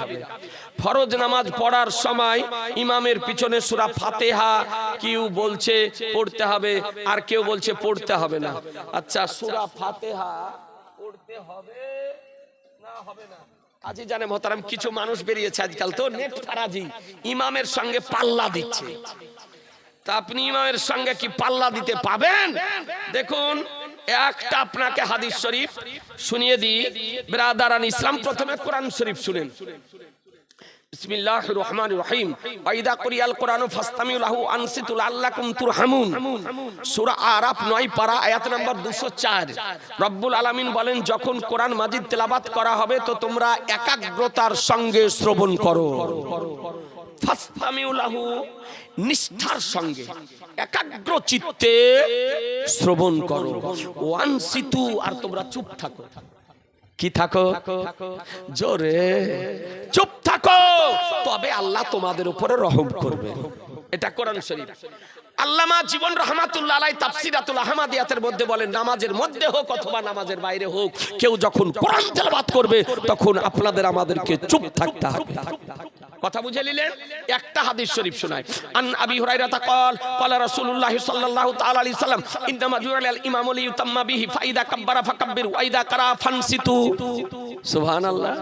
হবে। ফরজ নামাজ পড়ার সময় ইমামের পিছনে সুরা ফাতেহা কেউ বলছে পড়তে হবে, আর কেউ বলছে পড়তে হবে না। আচ্ছা সুরা ফাতেহা পড়তে হবে না হবে না? আজি জানে মহতারাম, কিছু মানুষ বেরিয়েছে আজকাল তো, নেট ফারাজি। ইমামের সঙ্গে পাল্লা দিচ্ছে। তা আপনি ইমামের সঙ্গে কি পাল্লা দিতে পাবেন? দেখুন একটা আপনাকে হাদিস শরীফ শুনিয়ে দিই। ব্রাদারান ইসলাম, প্রথমে কোরআন শরীফ শুনেন। রহমান রহিম। ওয়াইদা কুরিয়াল কোরআন ফাস্তামিউ লাহু আনসিতু লাল্লাকুম তুরহামুন। সূরা আরাফ 9 পারা আয়াত নাম্বার 204 রব্বুল আলামিন বলেন, যখন কোরআন মাজিদ তেলাওয়াত করা হবে, তো তোমরা একাগ্রতার সঙ্গে শ্রবণ করো। নিষ্ঠার সঙ্গে, একাগ্র চিত্তে শ্রবণ করো। ওয়ান সিতু, আর তোমরা চুপ থাকো। কি থাকো? জোরে। চুপ থাকো! তবে আল্লাহ তোমাদের উপরে রহম করবে। এটা কোরআন শরীফ। আল্লামা জীবন রহমাতুল্লাহ তাফসিরাতুল আহমাদিয়াতের মধ্যে বলেন, নামাজের মধ্যে হোক অথবা নামাজের বাইরে হোক, কেউ যখন কোরআন তেলাবাত করবে, তখন আপনাদের আমাদেরকে চুপ থাকতে হবে। কথা বুঝে নিলেন? একটা হাদিস শরীফ শোনায় আন আবি হুরাইরাতা কল ক্বাল রাসূলুল্লাহ সাল্লাল্লাহু তাআলা আলাইহি সাল্লাম, ইন্নামা জুরাল ইমাম আলী ইউতাম্মা বিহি, ফাইদা কাব্বারা ফাকাব্বির ওয়াইদা কারা ফানসিতু। সুবহানাল্লাহ।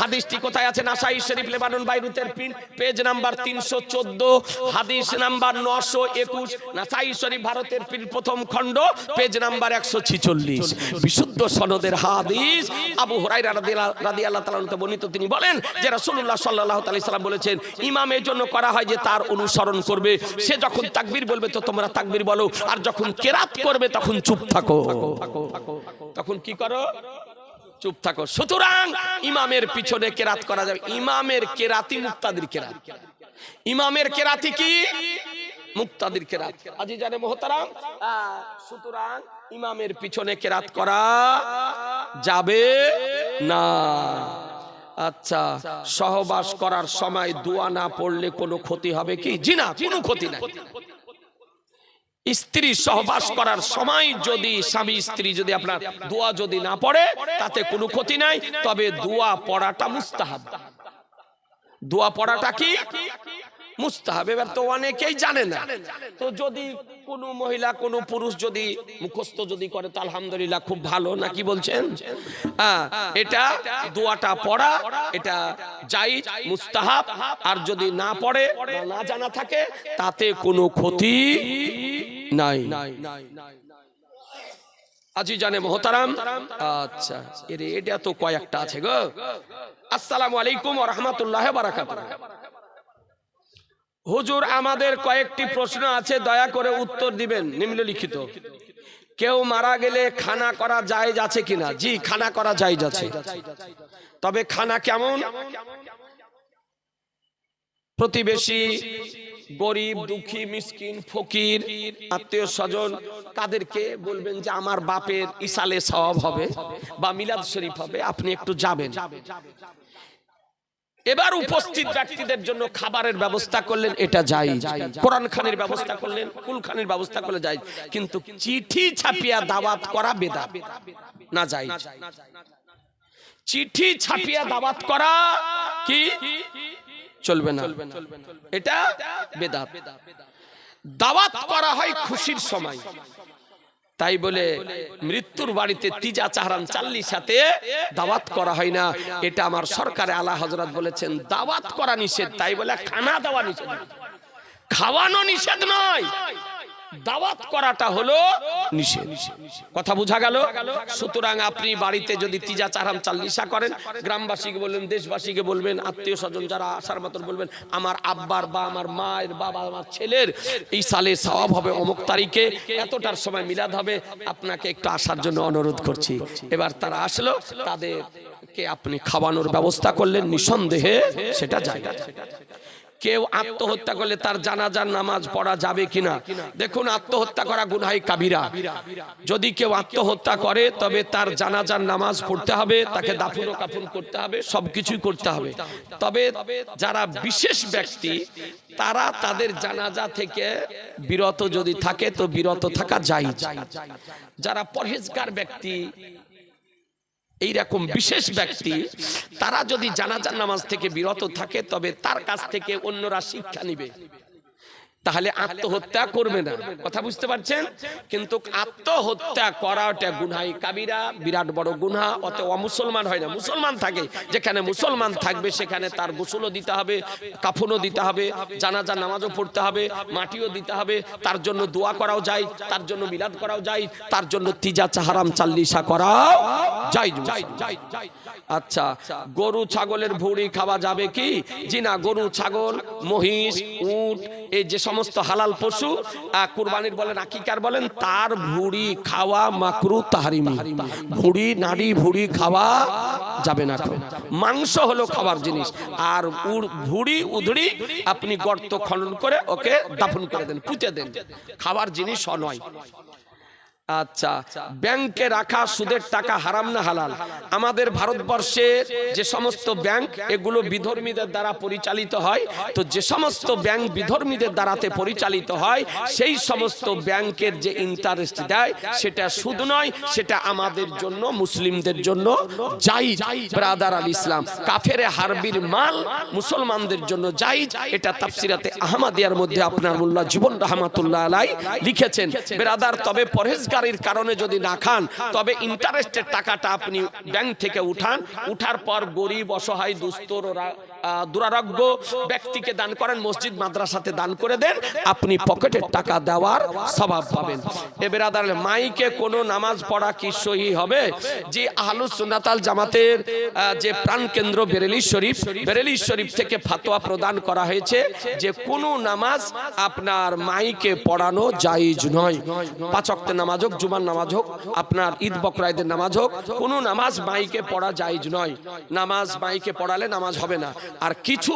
হাদিসটি কোথায় আছে? নাসাই শরীফ লেবানন বাইরুতের পেজ নাম্বার 314 হাদিস নাম্বার 921 নাসাই শরীফ ভারতের প্রথম খণ্ড পেজ নাম্বার 146 বিশুদ্ধ সনদের হাদিস। আবু হুরায়রা রাদিয়াল্লাহু তাআলা হতে বর্ণিত তিনি বলেন যে রাসূলুল্লাহ সাল্লাল্লাহু আলাইহি সাল্লাম বলেছেন ইমামের জন্য করা হয় যে তার অনুসরণ করবে। সে যখন তাকবীর বলবে তো তোমরা তাকবীর বলো। আর যখন কেরাত করবে তখন চুপ থাকো। তখন কি করো? চুপ থাকো। সুতরাং ইমামের পিছনে কেরাত করা যাবে। ইমামের কেরাতি মুক্তাদির কেরাত। ইমামের কেরাতি কি? মুক্তাদির কেরাত। আজি জানে মোহতারাম, সুতরাং ইমামের পিছনে কেরাত করা যাবে না। আচ্ছা সহবাস করার সময় দোয়া না পড়লে কোনো ক্ষতি হবে কি? জি না, কোনো ক্ষতি নাই। স্ত্রী সহবাস করার সময় যদি স্বামী, স্ত্রী যদি আপনার দোয়া যদি না পড়ে, তাতে কোনো ক্ষতি নাই, তবে দোয়া পড়াটা মুস্তাহাব। দোয়া পড়াটা কি? হ্যাঁ মুস্তাহাব, আর যদি না পড়ে না জানা থাকে, তাতে কোনো ক্ষতি নাই। আজি জানে মোহতারাম আচ্ছা এটা তো কয়েকটা আছে গো। আসসালামু আলাইকুম ওয়া হুজুর, আমাদের কয়েকটি প্রশ্ন আছে, দয়া করে উত্তর দিবেন, নিম্নলিখিত। কেউ মারা গেলে খানা করা জায়েজ আছে কিনা? জি, খানা করা জায়েজ আছে। তবে খানা কেমন? প্রতিবেশী, গরিব, দুঃখী, মিসকিন, ফকির, আত্মীয় স্বজন, তাদেরকে বলবেন যে, আমার বাপের ইসালে সব হবে বা মিলাদ শরীফ হবে, আপনি একটু যাবেন। এবার উপস্থিত ব্যক্তিদের জন্য খাবারের ব্যবস্থা করলেন এটা যাই কোরআন খানের ব্যবস্থা করলেন কুল খানের ব্যবস্থা করলে যাই কিন্তু চিঠি ছাপিয়া দাওয়াত করা বেদা না যাই চিঠি ছাপিয়া দাওয়াত করা কি? চলবে না। এটা বেদা দাওয়াত করা হয় খুশির সময়। তাই বলে মৃত্যুর বাড়িতে তিজা চাহরান চাল্লির সাথে দাওয়াত করা হয় না। এটা আমার সরকারে আলা হজরত বলেছেন, দাওয়াত করা নিষেধ। তাই বলে খানা দেওয়া নিষেধ। খাওয়ানো নিষেধ নয়। দাওয়াত করাটা হলো কথা বোঝা গেল? সুতরাং আপনি বাড়িতে যদি তিজা চারাম চাল্লিশা করেন, গ্রামবাসীকে বলবেন দেশবাসীকে বলবেন আত্মীয় স্বজন যারা আসার মতন বলবেন, আমার আব্বার বা আমার মায়ের বাবা, আমার ছেলের এই সালে সওয়াব হবে অমুক তারিখে, এতটার সময় মিলাদ হবে, আপনাকে একটু আসার জন্য অনুরোধ করছি। এবার তারা আসলো, তাদেরকে আপনি খাওয়ানোর ব্যবস্থা করলেন, নিঃসন্দেহে সেটা যায়। কেউ আত্মহত্যা করলে তার জানাজার নামাজ পড়া যাবে কিনা? দেখুন, আত্মহত্যা করা গুনহাই কাবিরা। যদি কেউ আত্মহত্যা করে, তবে তার জানাজার নামাজ পড়তে হবে, তাকে দাফন ও কাফন করতে হবে, সবকিছুই করতে হবে। তবে যারা বিশেষ ব্যক্তি, তারা তাদের জানাজা থেকে বিরত যদি থাকে, তো বিরত থাকা যায় যারা পরহেজগার ব্যক্তি এইরকম বিশেষ ব্যক্তি তারা যদি জানাজার নামাজ থেকে বিরত থাকে তবে তার কাছ থেকে অন্যরা শিক্ষা নিবে। তাহলে আত্মহত্যা করবে না। কথা বুঝতে পারছেন? কিন্তু আত্মহত্যা করাটা গুনহাই কাবিরা, বিরাট বড় গুনহা অত অমুসলমান হয় না। মুসলমান থাকে। যেখানে মুসলমান থাকবে, সেখানে তার গোসলও দিতে হবে, কাফনও দিতে হবে, জানাজা নামাজও পড়তে হবে, মাটিও দিতে হবে। তার জন্য দোয়া করাও যায়, তার জন্য মিলাদ করাও যায়, তার জন্য তিজা চাহারাম চাল্লিশা করাও যায়। আচ্ছা গরু, ছাগলের ভুড়ি খাওয়া যাবে কি? জি না, গরু, ছাগল, মহিষ, উট এই যে সমস্ত হালাল পশু কুরবানির বলেন, আকিকার বলেন, তার ভুড়ি খাওয়া মাকরু তাহারিমি। ভুড়ি, নাড়ি, ভুড়ি খাওয়া যাবে না। মাংস হলো খাবার জিনিস। আর ভুড়ি উধড়ি আপনি গর্ত খনন করে ওকে দাফন করে দেন, পুঁতে দেন। খাবার জিনিস নয় আচ্ছা ব্যাংকে রাখা সুদের টাকা হারাম না হালাল? আমাদের ভারতবর্ষে যে সমস্ত ব্যাংক, এগুলো বিধর্মীদের দ্বারা পরিচালিত হয়। তো যে সমস্ত ব্যাংক বিধর্মীদের দ্বারাতে পরিচালিত হয়, সেই সমস্ত ব্যাংকের যে ইন্টারেস্ট দেয়, সেটা সুদ নয়, সেটা আমাদের জন্য, মুসলিমদের জন্য যাই ব্রাদার আল ইসলাম, কাফেরে হারবির মাল মুসলমানদের জন্য যাই এটা তাফসিরাতে আহমাদিয়ার মধ্যে আপনার মোল্লা জীবন রহমাতুল্লাহ আলাই লিখেছেন। ব্রাদার তবে পরহেজগারির কারণে যদি না খান, তবে ইন্টারেস্টের টাকাটা আপনি ব্যাংক থেকে উঠান। উঠার পর গরিব, অসহায় দুস্তর ওরা দুরারোগ্য ব্যক্তিকে দান করেন, মসজিদ, মাদ্রাসাতে দান করে দেন, আপনি পকেটের টাকা দেওয়ার স্বভাব পাবেন। এ বেরাদার, মাইকে কোনো নামাজ পড়া কি সহি হবে? যে আহলুস সুন্নাতাল জামাতের যে প্রাণ কেন্দ্র বেরেলি শরীফ বেরেলি শরীফ থেকে ফাতোয়া প্রদান করা হয়েছে, যে কোনো নামাজ আপনার মাইকে পড়ানো জায়েজ নয়। পাঁচ ওয়াক্তের নামাজ হোক, জুমার নামাজ হোক, আপনার ঈদ বকরাইদের নামাজ হোক, কোনো নামাজ মাইকে পড়া জায়েজ নয়। নামাজ মাইকে পড়ালে নামাজ হবে না। আর কিছু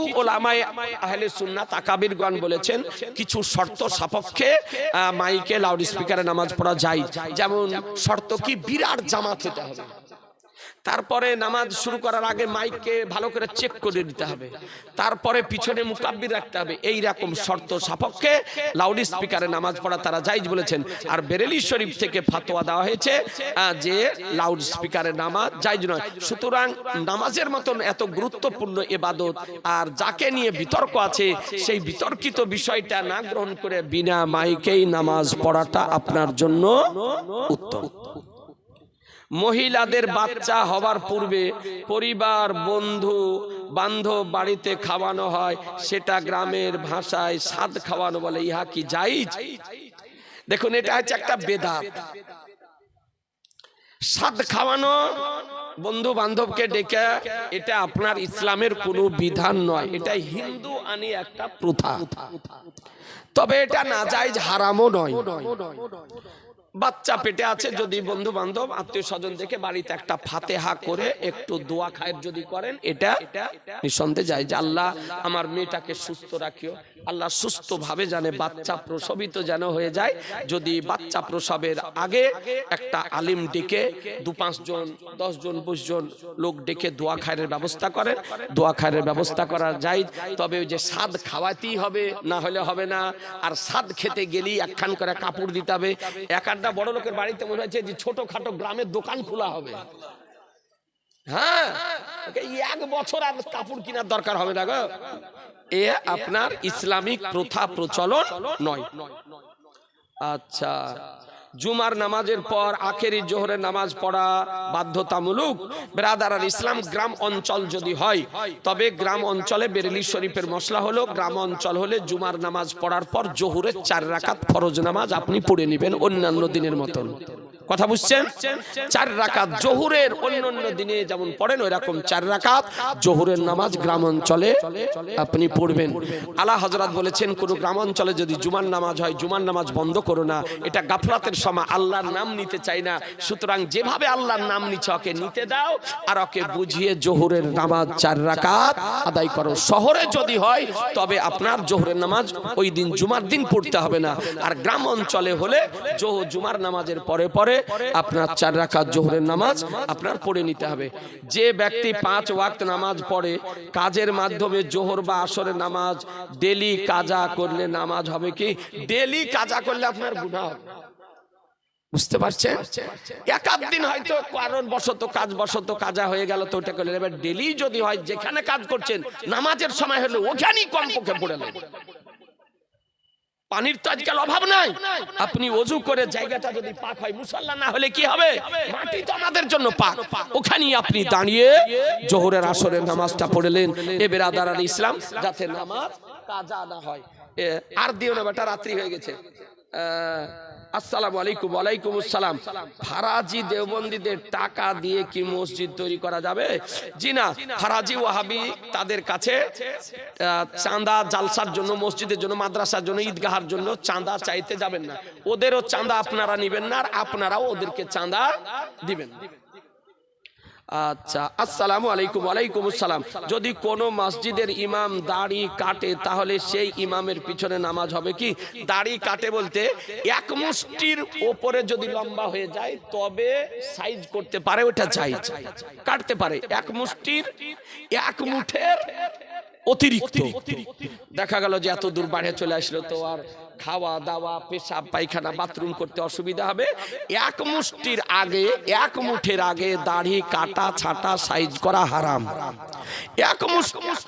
বলেছেন, কিছু শর্ত সাপক্ষে মাইকে লাউড স্পিকারে নামাজ পড়া যায়। যেমন, শর্ত কি, বিরাট জামাত হতে হবে। তারপরে নামাজ শুরু করার আগে মাইককে ভালো করে চেক করে দিতে হবে। তারপরে পিছনে মুকাব্বির রাখতে হবে। এই রকম শর্ত সাপক্ষে লাউড স্পিকারে নামাজ পড়া তারা জাইজ বলেছেন। আর বেরেলি শরীফ থেকে ফাতোয়া দেওয়া হয়েছে যে লাউড স্পিকারে নামাজ জাইজ নয়। সুতরাং নামাজের মতন এত গুরুত্বপূর্ণ এবাদত আর যাকে নিয়ে বিতর্ক আছে, সেই বিতর্কিত বিষয়টা না গ্রহণ করে বিনা মাইকেই নামাজ পড়াটা আপনার জন্য উত্তম। মহিলাদের বাচ্চা হবার পূর্বে পরিবার, বন্ধু, বান্ধব বাড়িতে খাওয়ানো হয়, সেটা গ্রামের ভাষায় স্বাদ খাওয়ানো বলে, ইহা কি জাইজ দেখুন, এটা হচ্ছে একটা বেদাত। স্বাদ খাওয়ানো, বন্ধু বান্ধবকে ডেকে, এটা আপনার ইসলামের কোনো বিধান নয়, এটা হিন্দু আনি একটা প্রথা। তবে এটা না জায়েজ, হারামও নয়। বাচ্চা পেটে আছে যদি বন্ধু বান্ধব আত্মীয় স্বজন দেখে বাড়িতে একটা ফাতেহা করে একটু দোয়া খায়ের যদি করেন এটা এটা নিঃসন্দেহে যায় যে আল্লাহ আমার মেয়েটাকে সুস্থ রাখিও। আল্লাহ সুস্থ ভাবে জানে বাচ্চা প্রসবিত যেন হয়ে যায়। যদি বাচ্চা প্রসবের আগে একটা আলিম ডেকে দু পাঁচ জন দশ জন লোক ডেকে দোয়া খায়ের ব্যবস্থা করেন দোয়া খায়ের ব্যবস্থা করা যায় তবে ওই যে স্বাদ খাওয়াতেই হবে না হলে হবে না। আর স্বাদ খেতে গেলেই একখান করে কাপড় দিতে হবে। এক আধটা বড় লোকের বাড়িতে মনে হচ্ছে যে ছোটখাটো গ্রামের দোকান খোলা হবে। হ্যাঁ। এক বছর আর কাপড় কেনার দরকার হবে না গো। এ আপনার ইসলামিক প্রথা প্রচলন নয়। আচ্ছা। জুমার নামাজের পর আখেরি জোহরের নামাজ পড়া বাধ্যতামূলক। ব্রাদার আর ইসলাম গ্রাম অঞ্চল যদি হয়, তবে গ্রাম অঞ্চলে বেরেলি শরীফের মশলা হলো, গ্রাম অঞ্চল হলে জুমার নামাজ পড়ার পর জোহরের চার রাকাত ফরজ নামাজ আপনি পড়ে নেবেন অন্যান্য দিনের মতন। কথা বুঝছেন? চার রাকাত জোহরের অন্য অন্য দিনে যেমন পড়েন ওই রকম চার রাকাত জোহরের নামাজ গ্রাম অঞ্চলে আপনি পড়বেন। আলা হজরত বলেছেন, কোন গ্রাম অঞ্চলে যদি জুমার নামাজ হয়, জুমার নামাজ বন্ধ করো না। এটা গাফলাতের সময় আল্লাহর নাম নিতে চাই না। সুতরাং যেভাবে আল্লাহর নাম নিচ্ছে ওকে নিতে দাও, আর ওকে বুঝিয়ে জোহরের নামাজ চার রাকাত আদায় করো। শহরে যদি হয়, তবে আপনার জোহরের নামাজ ওই দিন জুমার দিন পড়তে হবে না। আর গ্রাম অঞ্চলে হলে জোহ জুমার নামাজের পরে পরে আপনার চার রাকাত জোহরের নামাজ আপনার পড়ে নিতে হবে। যে ব্যক্তি পাঁচ ওয়াক্ত নামাজ পড়ে, কাজের মাধ্যমে জোহর বা আসরের নামাজ, ডেলি কাজা করলে নামাজ হবে কি? ডেলি কাজা করলে আপনার গুনাহ হবে। বুঝতে পারছেন? এক আধ দিন হয়তো কারণ বশত কাজ, বশত কাজা হয়ে গেল, তো ওটা করলেন এবার ডেলি যদি হয়, যেখানে কাজ করছেন, নামাজের সময় হলে ওখানেই কমপক্ষে পড়ে নেন পানির তো আজকাল অভাব নাই। আপনি অজু করে জায়গাটা যদি পাক হয়, মুসল্লা না হলে কি হবে? মাটি তো আমাদের জন্য পাক। ওখানেই আপনি দাঁড়িয়ে জোহরের আসরের নামাজটা পড়লেন এ বেরাদার ইসলাম, যাতে নামাজ কাজা না হয়। আর দিও না বেটা, রাত্রি হয়ে গেছে। আসসালামু আলাইকুম, ওয়ালাইকুম আসসালাম। ফারাজি দেওবন্দীদের টাকা দিয়ে কি মসজিদ তৈরি করা যাবে? জি না, ফারাজি ওয়াহাবি তাদের কাছে চাঁদা জালসার জন্য, মসজিদের জন্য, মাদ্রাসার জন্য, ঈদগাহার জন্য চাঁদা চাইতে যাবেন না। ওদেরও চাঁদা আপনারা নিবেন না, আর আপনারাও ওদেরকে চাঁদা দিবেন। আচ্ছা আসসালামু আলাইকুম, ওয়ালাইকুম আসসালাম। যদি কোনো মসজিদের ইমাম দাড়ি কাটে, তাহলে সেই ইমামের পিছনে নামাজ হবে কি? দাড়ি কাটে বলতে এক মুষ্টির ওপরে যদি লম্বা হয়ে যায়, তবে সাইজ করতে পারে, ওটা চাই কাটতে পারে। এক মুষ্টির, এক মুঠের অতিরিক্ত। দেখা গেল যে এত দূর বাড়ে চলে আসলো, তো আর খাওয়া দাওয়া, পেশাব, পায়খানা, বাথরুম করতে অসুবিধা হবে। এক মুষ্টির আগে, এক মুঠের আগে দাড়ি, কাটা, ছাটা সাইজ করা হারাম। এক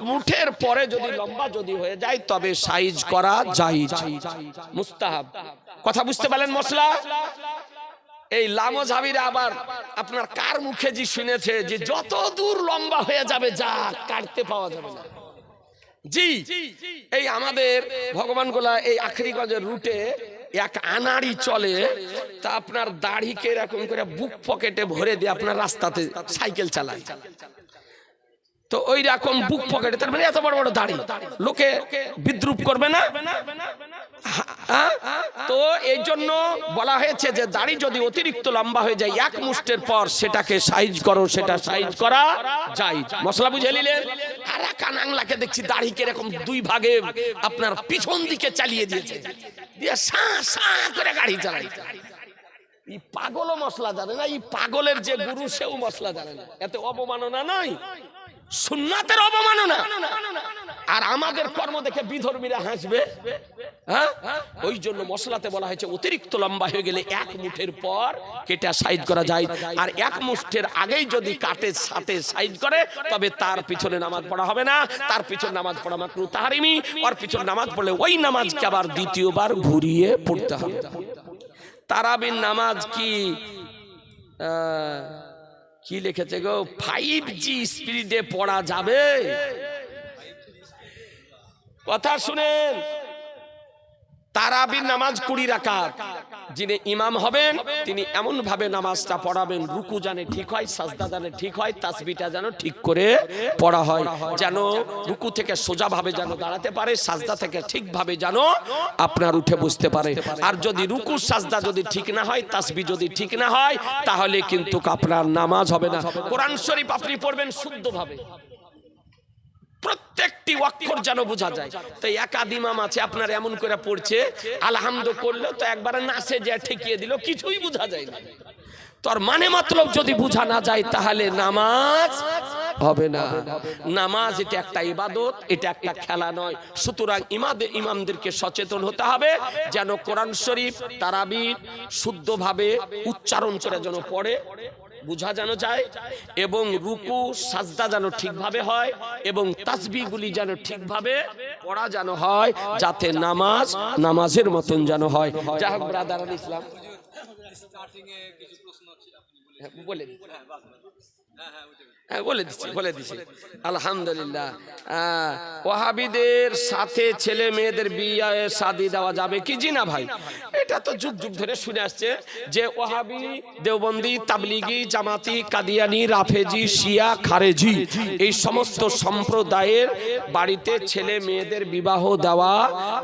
মুঠের পরে যদি লম্বা যদি হয়ে যায়, তবে সাইজ করা যাই মুস্তাহাব। কথা বুঝতে পারলেন মশলা? এই লামো ঝাবিরা আবার আপনার কার মুখে যে শুনেছে যে যত দূর লম্বা হয়ে যাবে, যা কাটতে পাওয়া যাবে না। জি, এই আমাদের ভগবান গোলা এই আখরিগঞ্জের রুটে এক আনাড়ি চলে, তা আপনার দাড়িকে এরকম করে বুক পকেটে ভরে দিয়ে আপনার রাস্তাতে সাইকেল চালায়। তো ওই রকম বুক পকেটে, তার মানে এত বড় বড় দাড়ি। লোকে বিদ্রুপ করবে না? হ্যাঁ? তো এই জন্য বলা হয়েছে যে দাড়ি যদি অতিরিক্ত লম্বা হয়ে যায়, এক মুষ্টের পর সেটাকে সাইজ করো, সেটা সাইজ করা যায়। মশলা বুঝে নিলেন আর এক আংলাকে দেখছি দাড়ি কীরকম দুই ভাগে আপনার পিছন দিকে চালিয়ে দিয়েছে। দিয়ে সা সা করে গাড়ি চালাই এই পাগলও মশলা জানে না এই পাগলের যে গুরু সেও মশলা জানে না। এত অবমাননা নয় সুন্নাতের অবমাননা। আর আমাদের কর্ম দেখে বিধর্মীরা হাসবে। হ্যাঁ? ওই জন্য মশলাতে বলা হয়েছে অতিরিক্ত লম্বা হয়ে গেলে এক মুঠের পর কেটে সাইজ করা যায়। আর এক মুষ্ঠের আগেই যদি কাটে সাথে সাইজ করে তবে তার পিছনে নামাজ পড়া হবে না। তার পিছনে নামাজ পড়া মাত্র তাহারিমি। ওর পিছনে নামাজ পড়লে ওই নামাজকে আবার দ্বিতীয়বার ঘুরিয়ে পড়তে হবে। তারাবির নামাজ কি? আহ, কি লিখেছে গো? ফাইভ জি স্পিডে পড়া যাবে। কথা শুনেন। তারাবির নামাজ কুড়ি রাকাত। যিনি ইমাম হবেন, তিনি এমন ভাবে নামাজটা পড়াবেন, রুকু জানে ঠিক হয়, সাজদা জানে ঠিক হয় তাসবিটা যেন ঠিক করে পড়া হয়, যেন রুকু থেকে সোজা ভাবে যেন দাঁড়াতে পারে, সাজদা থেকে ঠিকভাবে যেন আপনার উঠে বসতে পারে। আর যদি রুকু, সাজদা যদি ঠিক না হয় তাসবি যদি ঠিক না হয়, তাহলে কিন্তু আপনার নামাজ হবে না। কোরআন শরীফ আপনি পড়বেন শুদ্ধভাবে। প্রত্যেকটি অক্ষর যেন বোঝা যায়। তো একাদ ইমাম আছে, আপনার এমন করে পড়ছে, আলহামদ করল তো একবারে নাচে যে ঠেকিয়ে দিল, কিছুই বোঝা যায় না। তোর মানে মতলব যদি বোঝা না যায়, তাহলে নামাজ হবে না। নামাজ এটা একটা ইবাদত, এটা একটা খেলা নয়। সুতরাং ইমাদে ইমামদেরকে সচেতন হতে হবে, যেন কোরআন শরীফ, তারাবির শুদ্ধভাবে উচ্চারণ করে যেন পড়ে। বুঝা যেন যায় এবং রুকু সাজদা যেন ঠিকভাবে হয় এবং তাসবিগুলি যেন ঠিকভাবে পড়া যেন হয় যাতে নামাজ নামাজের মতন যেন হয়। যাই হোক ব্রাদার আল ইসলাম। হ্যাঁ, বলে দিন। হ্যাঁ বলে দিচ্ছি বলে দিচ্ছি। আলহামদুলিল্লাহ। আহ, ওয়াহাবিদের সাথে ছেলে মেয়েদের বিয়ে শাদি দেওয়া যাবে কি? জি না ভাই। এটা তো যুগ যুগ ধরে শুনে আসছে যে ওয়াহাবি দেওবন্দি তাবলিগি জামাতি কাদিয়ানি রাফেজি শিয়া খারেজি এই সমস্ত সম্প্রদায়ের বাড়িতে ছেলে মেয়েদের বিবাহ দেওয়া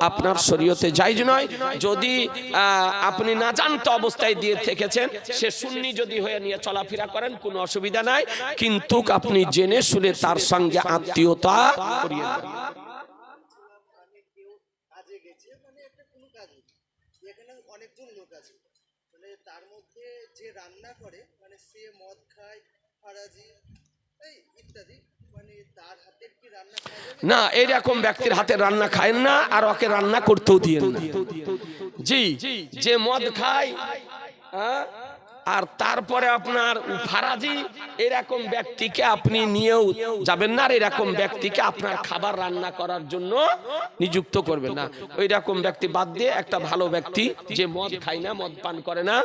আপনার শরীয়তে জায়জ নয়। যদি আহ, আপনি না জানতে অবস্থায় দিয়ে থেকেছেন সে সুন্নি যদি হয়ে নিয়ে চলাফেরা করেন কোনো অসুবিধা নাই। কিন্তু আপনি জেনে শুনে তার সঙ্গে আত্মীয়তা না, এইরকম ব্যক্তির হাতে রান্না খায় না আর ওকে রান্না করতেও দিয়ে জি, যে মদ খায় হ্যাঁ? আর তারপরে আপনার ফারাজি, এরকম ব্যক্তিকে আপনি নিয়েও যাবেন না, আর এরকম ব্যক্তিকে আপনার খাবার রান্না করার জন্য নিযুক্ত করবেন না। ওই রকম ব্যক্তি বাদ দিয়ে একটা ভালো ব্যক্তি যে মদ খায় না, মদ পান করে না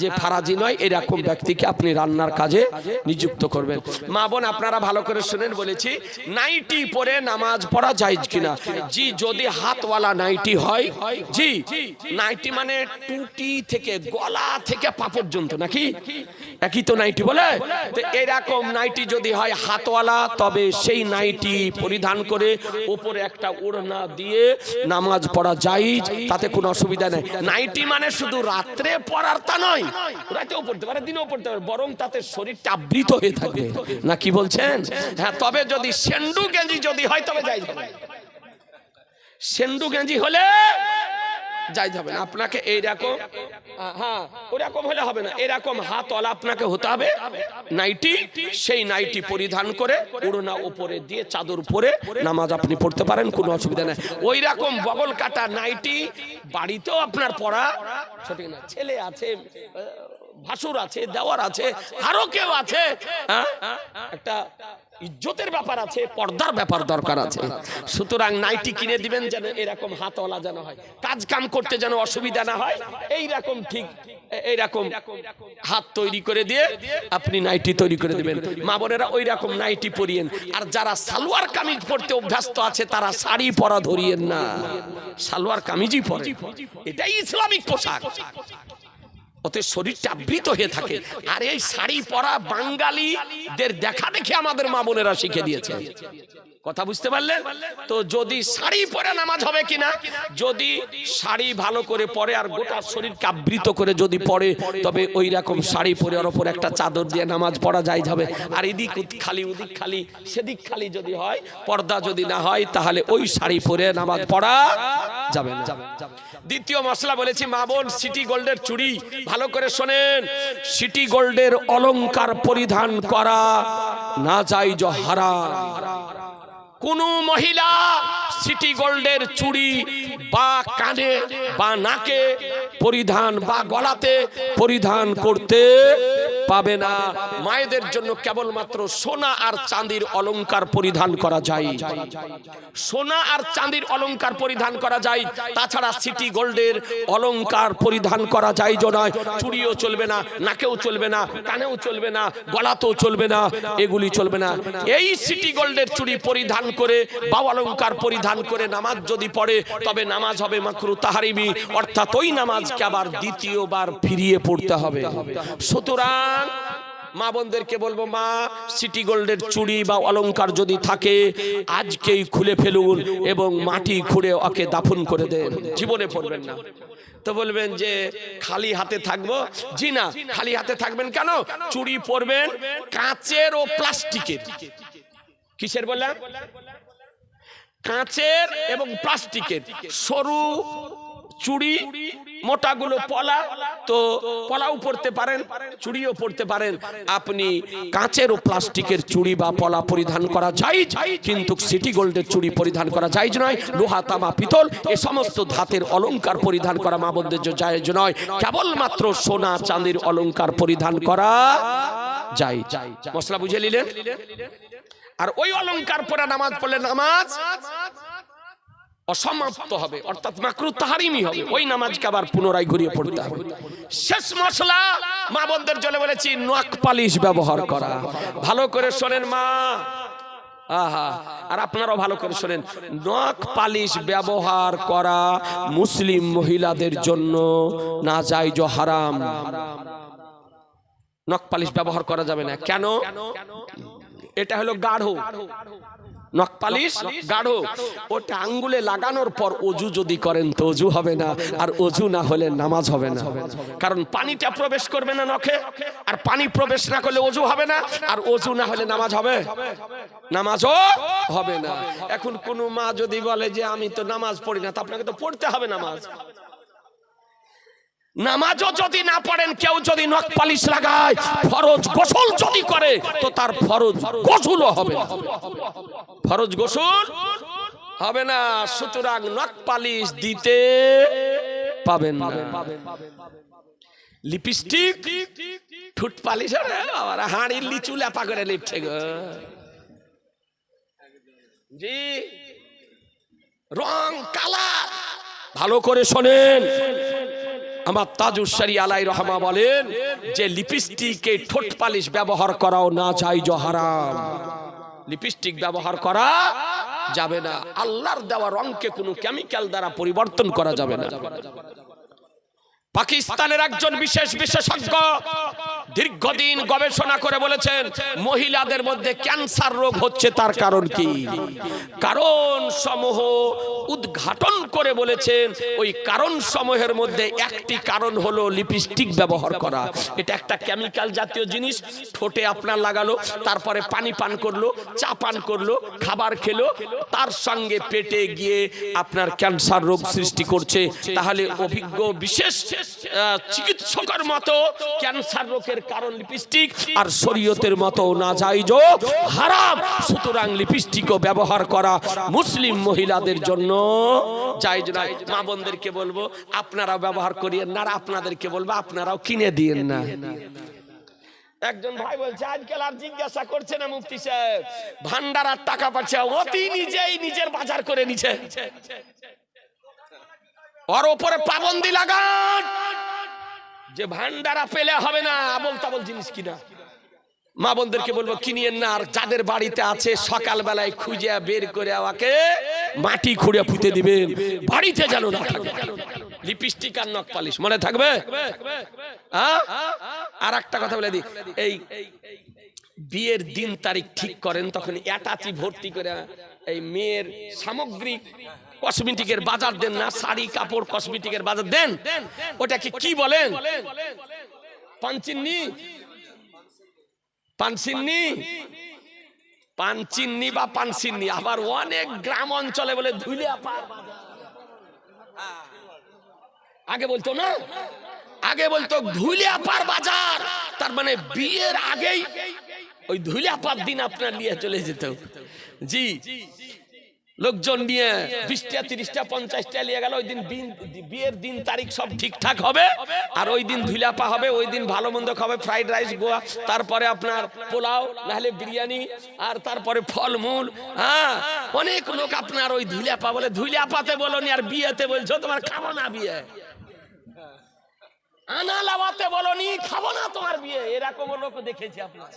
যে ফারাজি নয়, এরকম ব্যক্তিকে আপনি রান্নার কাজে নিযুক্ত করবেন। মা বোন, আপনারা ভালো করে শুনেন বলেছি, নাইটি পরে নামাজ পড়া যায় কিনা? জি, যদি হাতওয়ালা নাইটি হয়, জি, নাইটি মানে টুটি থেকে, গলা থেকে পা পর্যন্ত নাকি? একই তো নাইটি বলে? এরকম নাইটি যদি হয় হাতওয়ালা, তবে সেই নাইটি পরিধান করে উপরে একটা ওড়না দিয়ে নামাজ পড়া যায় তাতে কোনো অসুবিধা নেই। নাইটি মানে শুধু রাত্রে পড়ার তা নয়, রাতেও পড়তে পারে, দিনেও পড়তে পারে, বরং তাতে শরীরটা আবৃত হয়ে থাকবে না কি বলছেন? হ্যাঁ তবে যদি সেন্ডু গেঞ্জি যদি হয়, তবে যাই সেন্ডু গেঞ্জি হলে যাই যাবে না। আপনাকে এইরকম হ্যাঁ ওরকম হলে হবে না। এরকম হাতওয়ালা আপনাকে হতে হবে। নাইটি, সেই নাইটি পরিধান করে উড়না উপরে দিয়ে চাদর পরে নামাজ আপনি পড়তে পারেন, কোনো অসুবিধা নেই। ওই রকম বগল কাটা নাইটি, বাড়িতেও আপনার পড়া সঠিক না, ছেলে আছে ভাসুর আছে, দেওয়ার আছে, আরও কেউ আছে হ্যাঁ? একটা ইজ্জতের ব্যাপার আছে পর্দার ব্যাপার দরকার আছে। সুতরাং নাইটি কিনে দিবেন যেন এরকম হাতওয়ালা যেন হয়। কাজ কাম করতে যেন অসুবিধা না হয় এই রকম ঠিক এ- এইরকম হাত তৈরি করে দিয়ে আপনি নাইটি তৈরি করে দিবেন। মা বোনেরা ওই রকম নাইটি পরিয়েন। আর যারা সালোয়ার কামিজ পরতে অভ্যস্ত আছে তারা শাড়ি পরা ধরিয়েন না। সালোয়ার কামিজই পরে। এটাই ইসলামিক পোশাক। ওতে শরীরটা আবৃত হয়ে থাকে। আর এই শাড়ি পরা বাঙালিদের দেখা দেখে আমাদের মা বোনেরা শিখে দিয়েছে। কথা বুঝতে পারলেন? তো যদি শাড়ি পরে নামাজ হবে কিনা যদি শাড়ি ভালো করে পরে আর গোটা শরীরকে আবৃত করে যদি পরে তবে ওই রকম শাড়ি পরে ওর ওপর একটা চাদর দিয়ে নামাজ পড়া যায় যাবে আর এদিক খালি ওদিক খালি সেদিক খালি যদি হয় পর্দা যদি না হয় তাহলে ওই শাড়ি পরে নামাজ পড়া যাবে না। দ্বিতীয় মশলা বলেছি মা বোন সিটি গোল্ডের চুড়ি ভালো করে শোনেন, সিটি গোল্ডের অলংকার পরিধান করা না যাই জহারা কোন মহিলা সিটি গোল্ডের চুড়ি বা কানে বা নাকে পরিধান বা গলাতে পরিধান করতে পাবে না। মায়েদের জন্য কেবলমাত্র সোনা আর চাঁদির অলংকার পরিধান করা যায়। সোনা আর চাঁদির অলংকার পরিধান করা যায়। তাছাড়া সিটি গোল্ডের অলংকার পরিধান করা যায় নয়। চুড়িও চলবে না, নাকেও চলবে না, কানেও চলবে না, গলাতেও চলবে না, এগুলি চলবে না। এই সিটি গোল্ডের চুড়ি পরিধান করে বা অলংকার পরিধান করে নামাজ যদি পড়ে, তবে নামাজ হবে মাকরু তাহারিবি, অর্থাৎ ওই নামাজকে আবার দ্বিতীয়বার ফিরিয়ে পড়তে হবে। সুতরাং মা বোনদেরকে বলব, মা, সিটি গোল্ডের চুড়ি বা অলংকার যদি থাকে, আজকেই খুলে ফেলুন এবং মাটি খুঁড়ে ওকে দাফন করে দেন। জীবনে পড়বেন না। তো বলবেন যে, খালি হাতে থাকব? জি না, খালি হাতে থাকবেন কেন? চুড়ি পরবেন কাঁচের ও প্লাস্টিকের। কিসের বললাম? কাঁচের এবং প্লাস্টিকের। সরু, চুড়ি, মোটাগুলো পলা। তো পলাও পড়তে পারেন, চুড়িও পড়তে পারেন। আপনি কাঁচের ও প্লাস্টিকের চুড়ি বা পলা পরিধান করা যায় কিন্তু সিটি গোল্ডের চুড়ি পরিধান করা যায় নয়। লোহা, তামা, পিতল, এ সমস্ত ধাতের অলংকার পরিধান করা মা বোনদের জায়েজ নয়। কেবলমাত্র সোনা চাঁদির অলংকার পরিধান করা যায় মশলা বুঝে নিলেন? আর ওই অলংকার পরে নামাজ পড়লে নামাজ অসমাপ্ত হবে, অর্থাৎ মাকরু তাহারিমি হবে। ওই নামাজকে আবার পুনরায় ঘুরিয়ে পড়তে হবে। শেষ মশলা মা বোনদের জন্য বলেছি নখ পালিশ ব্যবহার করা। ভালো করে শোনেন মা। আহা, আর আপনারাও ভালো করে শোনেন। নখ পালিশ ব্যবহার করা মুসলিম মহিলাদের জন্য না যায় হারাম। নখ পালিশ ব্যবহার করা যাবে না। কেন? এটা হলো গাঢ়। নখ পালিশ, গাঢ়। ওটা আঙ্গুলে লাগানোর পর অজু যদি করেন তো অজু হবে না, আর অজু না হলে নামাজ হবে না। কারণ পানিটা প্রবেশ করবে না নখে, আর পানি প্রবেশ না করলে অজু হবে না, আর অজু না হলে নামাজ হবে। নামাজও হবে না। এখন কোনো মা যদি বলে যে আমি তো নামাজ পড়ি না, তো আপনাকে তো পড়তে হবে নামাজ। নামাজও যদি না পড়েন, কেউ যদি নখ পালিশ লাগায়, ফরজ গোসল যদি করে, তো তার ফরজ গোসলও হবে। ফরজ গোসল হবে না, সুতরাং নখ পালিশ দিতে পাবেন না। লিপস্টিক, ঠুট পালিশ আবার হাড়ির লিচু লেপা করে লিপছে গো। জি। রং, কালার, ভালো করে শোনেন। আমার তাজুসারি আলাই রহমা বলেন, যে লিপস্টিকে ঠোঁট পালিশ ব্যবহার করাও না চাই জহারাম লিপস্টিক ব্যবহার করা যাবে না। আল্লাহর দেওয়া রংকে কোনো কেমিক্যাল দ্বারা পরিবর্তন করা যাবে না। পাকিস্তানের একজন বিশেষ বিশেষজ্ঞ দীর্ঘদিন গবেষণা করে বলেছেন, মহিলাদের মধ্যে ক্যান্সার রোগ হচ্ছে তার কারণ কি? কারণ সমূহ উদ্ঘাটন করে বলেছেন, ওই কারণ সমূহের মধ্যে একটি কারণ হলো লিপস্টিক ব্যবহার করা। এটা একটা কেমিক্যাল জাতীয় জিনিস, ঠোঁটে আপনার লাগালো, তারপরে পানি পান করল, চা পান করল, খাবার খেলো, তার সঙ্গে পেটে গিয়ে আপনার ক্যান্সার রোগ সৃষ্টি করছে। তাহলে অভিজ্ঞ বিশেষ চিকিৎসকের মতো ক্যান্সার রোগের কারণ লিপস্টিক আর শরীয়তের মতো না যাইজ হারাম। সুতরাং লিপস্টিকও ব্যবহার করা মুসলিম মহিলাদের জন্য যাইজ নয় মা বোনদেরকে বলব, আপনারাও ব্যবহার করিয়েন না আপনাদেরকে বলব, আপনারাও কিনে দিয়েন না। একজন ভাই বলছে, আজকাল আর জিজ্ঞাসা করছে না মুফতি সাহেব। ভান্ডারার টাকা পাচ্ছে, অতি নিজেই নিজের বাজার করে নিছে ওর ওপরে পাবন্দি লাগান। যে ভান্ডারা পেলে হবে না, আবল তাবল জিনিস কিনা। মা বোনদেরকে বলব কিনিয়েন না, আর যাদের বাড়িতে আছে সকাল বেলায় খুঁজে বের করে আমাকে মাটি খুঁড়ে পুঁতে দিবেন। বাড়িতে যেন না থাকে। লিপস্টিক আর নখ পালিশ, মনে থাকবে? আর একটা কথা বলে দিই, এই বিয়ের দিন তারিখ ঠিক করেন, তখন অ্যাটাচি ভর্তি করে এই মেয়ের সামগ্রিক কসমেটিকের বাজার দেন না, শাড়ি, কাপড় কসমেটিকের বাজার দেন। ওটাকে কি বলেন? পাঞ্চিন্নি পানসিন্নি পানচিন্নি বা পানসিন্নি আবার অনেক গ্রাম অঞ্চলে বলে ধুলে আগে বলতো না? আগে বলতো ধুলিয়াপার বাজার, তার মানে বিয়ের আগেই ওই ধুলিয়াপার দিন আপনার নিয়ে চলে যেত। জি। লোকজন নিয়ে বিশটা, তিরিশটা, পঞ্চাশটা নিয়ে গেল। ওই দিন বিয়ের দিন তারিখ সব ঠিকঠাক হবে। আর ওই দিন ধুলাপা হবে, ওই দিন ভালো মন্দ খাবে, ফ্রাইড রাইস, গোয়া। তারপরে আপনার পোলাও, নাহলে বিরিয়ানি, আর তারপরে ফলমূল হ্যাঁ? অনেক লোক আপনার ওই ধুলাপা বলে, ধুলাপাতে বলনি আর বিয়েতে বলছো, তোমার খাব না বিয়ে। আনা লাভাতে বলনি, খাব না তোমার বিয়ে। এরকম লোক দেখেছি আপনার।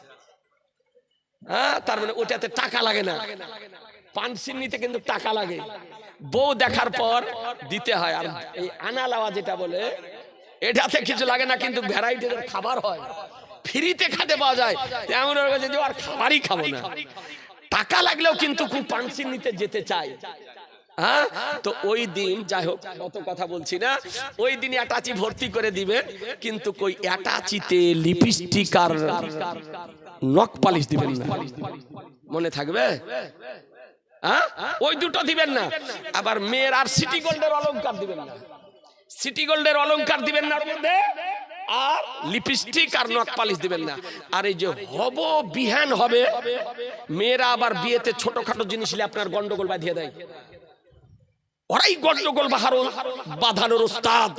হ্যাঁ তার মানে ওটাতে টাকা লাগে না। পানসির নিতে কিন্তু টাকা লাগে। বউ দেখার পর দিতে হয়। আর এই আনালাওয়া যেটা বলে, এটাতে কিছু লাগে না, কিন্তু ভ্যারাইটির খাবার হয়। ফ্রিতে খাতে পাওয়া যায়। তেমন আর খাবারই খাব না। টাকা লাগলেও কিন্তু খুব পানসির নিতে যেতে চাই হ্যাঁ? তো ওই দিন, যাই হোক, অত কথা বলছি না। ওই অ্যাটাচি ভর্তি করে দিবেন। কিন্তু কই অ্যাটাচিতে লিপস্টিক আর নখ দিবেন না। মনে থাকবে? হ্যাঁ? ওই দুটো দিবেন না। আবার মেয়ের আর সিটি গোল্ডের অলংকার দিবেন না। সিটি গোল্ডের অলংকার দিবেন না মধ্যে। আর লিপস্টিক আর নখ পালিশ দিবেন না। আর এই যে হব বিহান হবে, মেয়েরা আবার বিয়েতে ছোটখাটো জিনিস আপনার গন্ডগোল বাঁধিয়ে দেয়। ওরাই গন্ডগোল বাহারো বাঁধানোর উস্তাদ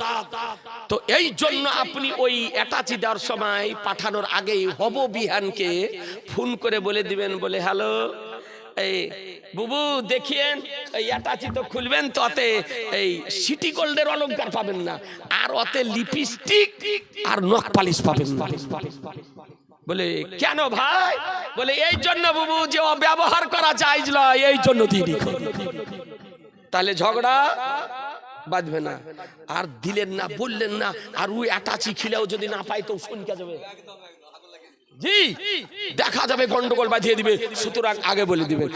তো এই জন্য আপনি ওই অ্যাটাচি দেওয়ার সময় পাঠানোর আগেই হব বিহানকে ফোন করে বলে দিবেন, বলে, হ্যালো, এই বুবু দেখিয়েন, এই অ্যাটাচি তো খুলবেন তো অতে এই সিটি গোল্ডের অলংকার পাবেন না, আর অতে লিপস্টিক আর নখ পালিশ পাবেন বলে, কেন ভাই? বলে, এই জন্য বুবু যে ব্যবহার করা চাইজ লয় এই জন্য দিদি তাহলে ঝগড়া বাঁধবে না। আর দিলেন না, বললেন না, আর ওই অ্যাটাচি খিলেও যদি না পাই তো শুনকে যাবে। জি, দেখা যাবে গন্ডগোল বাঁধিয়ে দিবে, সুতরাং আগে বলে দিবেন।